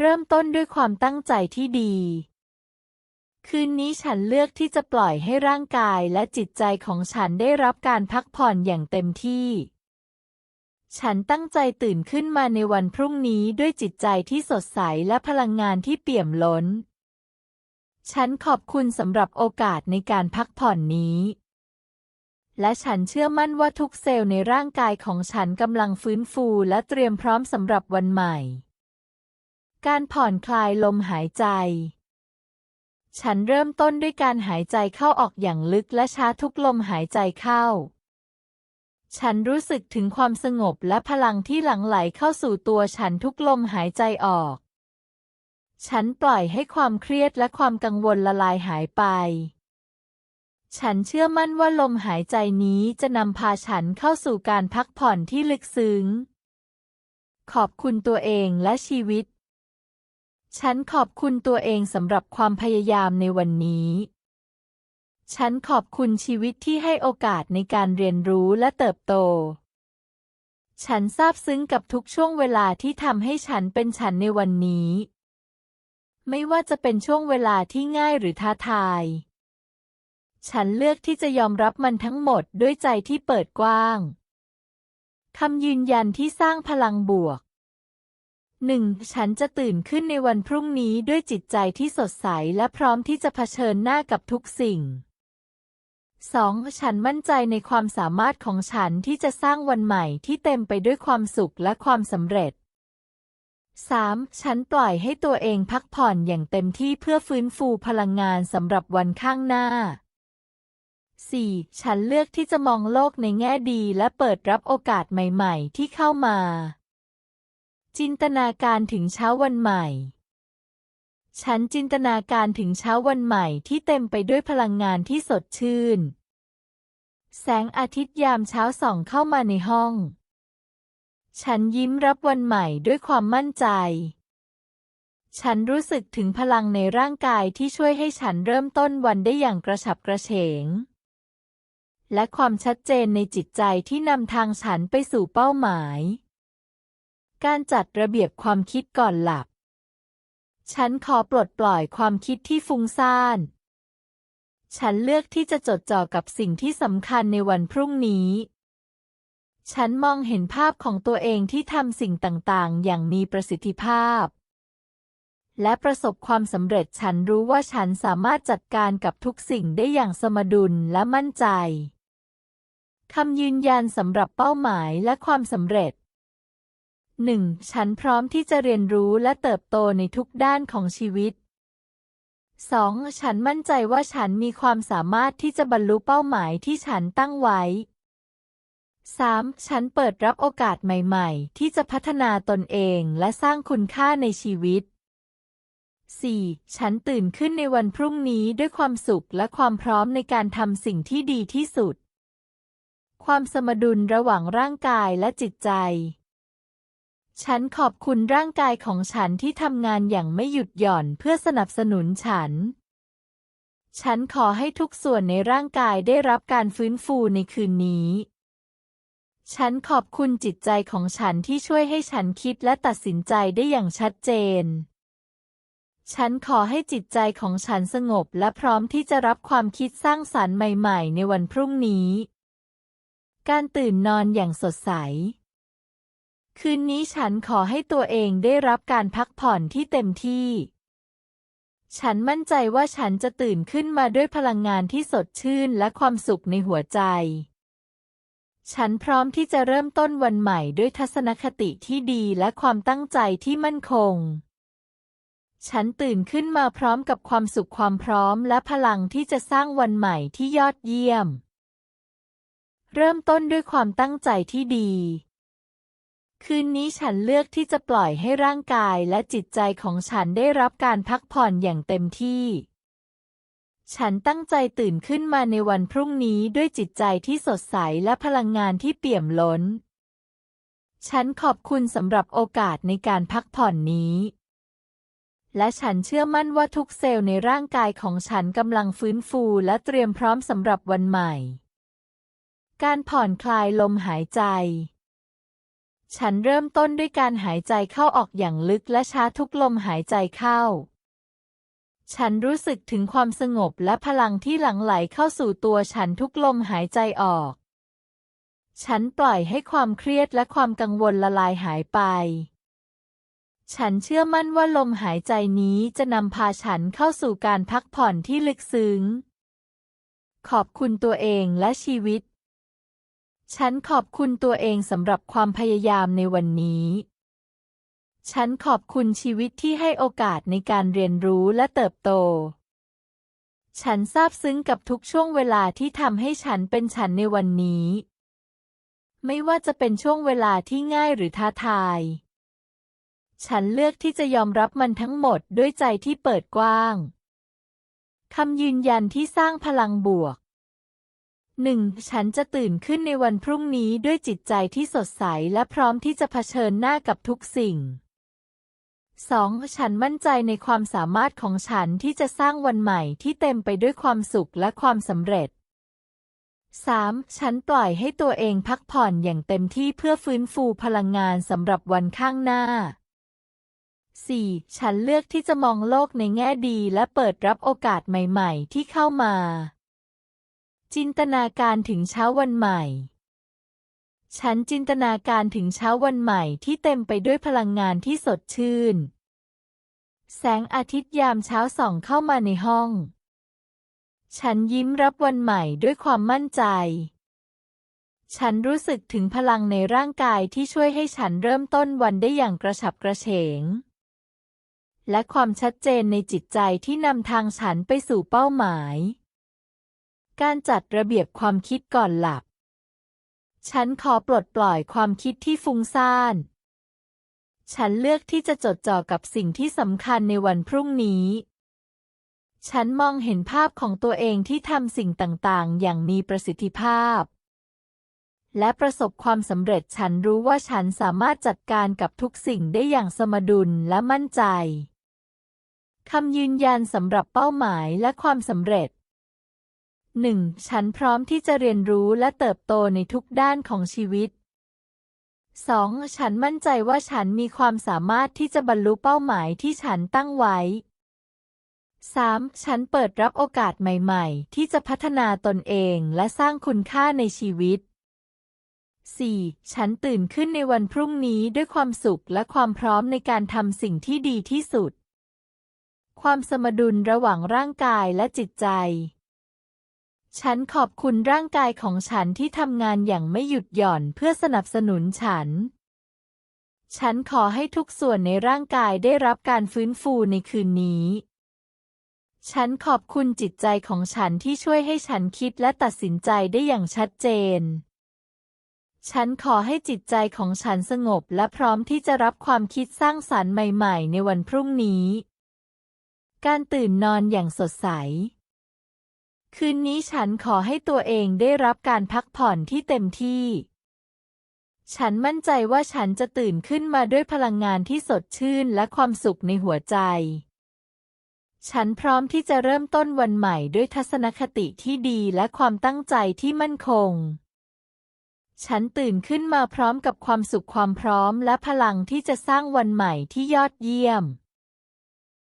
เริ่มต้นด้วยความตั้งใจที่ดี คืนนี้ฉันเลือกที่จะปล่อยให้ร่างกายและจิตใจของฉันได้รับการพักผ่อนอย่างเต็มที่ ฉันตั้งใจตื่นขึ้นมาในวันพรุ่งนี้ด้วยจิตใจที่สดใสและพลังงานที่เปี่ยมล้น ฉันขอบคุณสำหรับโอกาสในการพักผ่อนนี้และฉันเชื่อมั่นว่าทุกเซลล์ในร่างกายของฉันกำลังฟื้นฟูและเตรียมพร้อมสำหรับวันใหม่ การผ่อนคลายลมหายใจ ฉันเริ่มต้นด้วยการหายใจเข้าออกอย่างลึกและช้าทุกลมหายใจเข้า ฉันรู้สึกถึงความสงบและพลังที่หลั่งไหลเข้าสู่ตัวฉันทุกลมหายใจออก ฉันปล่อยให้ความเครียดและความกังวลละลายหายไป ฉันเชื่อมั่นว่าลมหายใจนี้จะนำพาฉันเข้าสู่การพักผ่อนที่ลึกซึ้งขอบคุณตัวเองและชีวิต ฉันขอบคุณตัวเองสำหรับความพยายามในวันนี้ ฉันขอบคุณชีวิตที่ให้โอกาสในการเรียนรู้และเติบโต ฉันซาบซึ้งกับทุกช่วงเวลาที่ทำให้ฉันเป็นฉันในวันนี้ ไม่ว่าจะเป็นช่วงเวลาที่ง่ายหรือท้าทาย ฉันเลือกที่จะยอมรับมันทั้งหมดด้วยใจที่เปิดกว้าง คำยืนยันที่สร้างพลังบวก หนึ่งฉันจะตื่นขึ้นในวันพรุ่งนี้ด้วยจิตใจที่สดใสและพร้อมที่จะเผชิญหน้ากับทุกสิ่ง 2. ฉันมั่นใจในความสามารถของฉันที่จะสร้างวันใหม่ที่เต็มไปด้วยความสุขและความสำเร็จ 3. ฉันปล่อยให้ตัวเองพักผ่อนอย่างเต็มที่เพื่อฟื้นฟูพลังงานสำหรับวันข้างหน้า 4. ฉันเลือกที่จะมองโลกในแง่ดีและเปิดรับโอกาสใหม่ ๆ ที่เข้ามา จินตนาการถึงเช้าวันใหม่ ฉันจินตนาการถึงเช้าวันใหม่ที่เต็มไปด้วยพลังงานที่สดชื่น แสงอาทิตย์ยามเช้าส่องเข้ามาในห้อง ฉันยิ้มรับวันใหม่ด้วยความมั่นใจ ฉันรู้สึกถึงพลังในร่างกายที่ช่วยให้ฉันเริ่มต้นวันได้อย่างกระฉับกระเฉง และความชัดเจนในจิตใจที่นำทางฉันไปสู่เป้าหมาย การจัดระเบียบความคิดก่อนหลับ ฉันขอปลดปล่อยความคิดที่ฟุ้งซ่าน ฉันเลือกที่จะจดจ่อกับสิ่งที่สำคัญในวันพรุ่งนี้ ฉันมองเห็นภาพของตัวเองที่ทำสิ่งต่างๆ อย่างมีประสิทธิภาพ และประสบความสำเร็จฉันรู้ว่าฉันสามารถจัดการกับทุกสิ่งได้อย่างสมดุลและมั่นใจคำยืนยันสำหรับเป้าหมายและความสำเร็จ 1. ฉันพร้อมที่จะเรียนรู้และเติบโตในทุกด้านของชีวิต 2. ฉันมั่นใจว่าฉันมีความสามารถที่จะบรรลุเป้าหมายที่ฉันตั้งไว้ 3. ฉันเปิดรับโอกาสใหม่ๆ ที่จะพัฒนาตนเองและสร้างคุณค่าในชีวิต 4. ฉันตื่นขึ้นในวันพรุ่งนี้ด้วยความสุขและความพร้อมในการทำสิ่งที่ดีที่สุด ความสมดุลระหว่างร่างกายและจิตใจ ฉันขอบคุณร่างกายของฉันที่ทำงานอย่างไม่หยุดหย่อนเพื่อสนับสนุนฉัน ฉันขอให้ทุกส่วนในร่างกายได้รับการฟื้นฟูในคืนนี้ ฉันขอบคุณจิตใจของฉันที่ช่วยให้ฉันคิดและตัดสินใจได้อย่างชัดเจน ฉันขอให้จิตใจของฉันสงบและพร้อมที่จะรับความคิดสร้างสรรค์ใหม่ ๆ ในวันพรุ่งนี้ การตื่นนอนอย่างสดใส คืนนี้ฉันขอให้ตัวเองได้รับการพักผ่อนที่เต็มที่ ฉันมั่นใจว่าฉันจะตื่นขึ้นมาด้วยพลังงานที่สดชื่นและความสุขในหัวใจ ฉันพร้อมที่จะเริ่มต้นวันใหม่ด้วยทัศนคติที่ดีและความตั้งใจที่มั่นคง ฉันตื่นขึ้นมาพร้อมกับความสุขความพร้อมและพลังที่จะสร้างวันใหม่ที่ยอดเยี่ยม เริ่มต้นด้วยความตั้งใจที่ดี คืนนี้ฉันเลือกที่จะปล่อยให้ร่างกายและจิตใจของฉันได้รับการพักผ่อนอย่างเต็มที่ ฉันตั้งใจตื่นขึ้นมาในวันพรุ่งนี้ด้วยจิตใจที่สดใสและพลังงานที่เปี่ยมล้น ฉันขอบคุณสำหรับโอกาสในการพักผ่อนนี้ และฉันเชื่อมั่นว่าทุกเซลล์ในร่างกายของฉันกำลังฟื้นฟูและเตรียมพร้อมสำหรับวันใหม่ การผ่อนคลายลมหายใจ ฉันเริ่มต้นด้วยการหายใจเข้าออกอย่างลึกและช้าทุกลมหายใจเข้า ฉันรู้สึกถึงความสงบและพลังที่หลั่งไหลเข้าสู่ตัวฉันทุกลมหายใจออก ฉันปล่อยให้ความเครียดและความกังวลละลายหายไป ฉันเชื่อมั่นว่าลมหายใจนี้จะนำพาฉันเข้าสู่การพักผ่อนที่ลึกซึ้ง ขอบคุณตัวเองและชีวิต ฉันขอบคุณตัวเองสำหรับความพยายามในวันนี้ ฉันขอบคุณชีวิตที่ให้โอกาสในการเรียนรู้และเติบโต ฉันซาบซึ้งกับทุกช่วงเวลาที่ทำให้ฉันเป็นฉันในวันนี้ ไม่ว่าจะเป็นช่วงเวลาที่ง่ายหรือท้าทาย ฉันเลือกที่จะยอมรับมันทั้งหมดด้วยใจที่เปิดกว้าง คำยืนยันที่สร้างพลังบวก หนึ่งฉันจะตื่นขึ้นในวันพรุ่งนี้ด้วยจิตใจที่สดใสและพร้อมที่จะเผชิญหน้ากับทุกสิ่ง 2. ฉันมั่นใจในความสามารถของฉันที่จะสร้างวันใหม่ที่เต็มไปด้วยความสุขและความสำเร็จ 3. ฉันปล่อยให้ตัวเองพักผ่อนอย่างเต็มที่เพื่อฟื้นฟูพลังงานสำหรับวันข้างหน้า 4. ฉันเลือกที่จะมองโลกในแง่ดีและเปิดรับโอกาสใหม่ ๆ ที่เข้ามา จินตนาการถึงเช้าวันใหม่ ฉันจินตนาการถึงเช้าวันใหม่ที่เต็มไปด้วยพลังงานที่สดชื่น แสงอาทิตย์ยามเช้าส่องเข้ามาในห้อง ฉันยิ้มรับวันใหม่ด้วยความมั่นใจ ฉันรู้สึกถึงพลังในร่างกายที่ช่วยให้ฉันเริ่มต้นวันได้อย่างกระฉับกระเฉง และความชัดเจนในจิตใจที่นำทางฉันไปสู่เป้าหมาย การจัดระเบียบความคิดก่อนหลับ ฉันขอปลดปล่อยความคิดที่ฟุ้งซ่าน ฉันเลือกที่จะจดจ่อกับสิ่งที่สำคัญในวันพรุ่งนี้ ฉันมองเห็นภาพของตัวเองที่ทำสิ่งต่างๆ อย่างมีประสิทธิภาพ และประสบความสำเร็จฉันรู้ว่าฉันสามารถจัดการกับทุกสิ่งได้อย่างสมดุลและมั่นใจคำยืนยันสำหรับเป้าหมายและความสำเร็จ 1. ฉันพร้อมที่จะเรียนรู้และเติบโตในทุกด้านของชีวิต 2. ฉันมั่นใจว่าฉันมีความสามารถที่จะบรรลุเป้าหมายที่ฉันตั้งไว้ 3. ฉันเปิดรับโอกาสใหม่ ๆ ที่จะพัฒนาตนเองและสร้างคุณค่าในชีวิต 4. ฉันตื่นขึ้นในวันพรุ่งนี้ด้วยความสุขและความพร้อมในการทำสิ่งที่ดีที่สุด ความสมดุลระหว่างร่างกายและจิตใจ ฉันขอบคุณร่างกายของฉันที่ทำงานอย่างไม่หยุดหย่อนเพื่อสนับสนุนฉัน ฉันขอให้ทุกส่วนในร่างกายได้รับการฟื้นฟูในคืนนี้ ฉันขอบคุณจิตใจของฉันที่ช่วยให้ฉันคิดและตัดสินใจได้อย่างชัดเจน ฉันขอให้จิตใจของฉันสงบและพร้อมที่จะรับความคิดสร้างสรรค์ใหม่ ๆ ในวันพรุ่งนี้ การตื่นนอนอย่างสดใส คืนนี้ฉันขอให้ตัวเองได้รับการพักผ่อนที่เต็มที่ ฉันมั่นใจว่าฉันจะตื่นขึ้นมาด้วยพลังงานที่สดชื่นและความสุขในหัวใจ ฉันพร้อมที่จะเริ่มต้นวันใหม่ด้วยทัศนคติที่ดีและความตั้งใจที่มั่นคง ฉันตื่นขึ้นมาพร้อมกับความสุขความพร้อมและพลังที่จะสร้างวันใหม่ที่ยอดเยี่ยม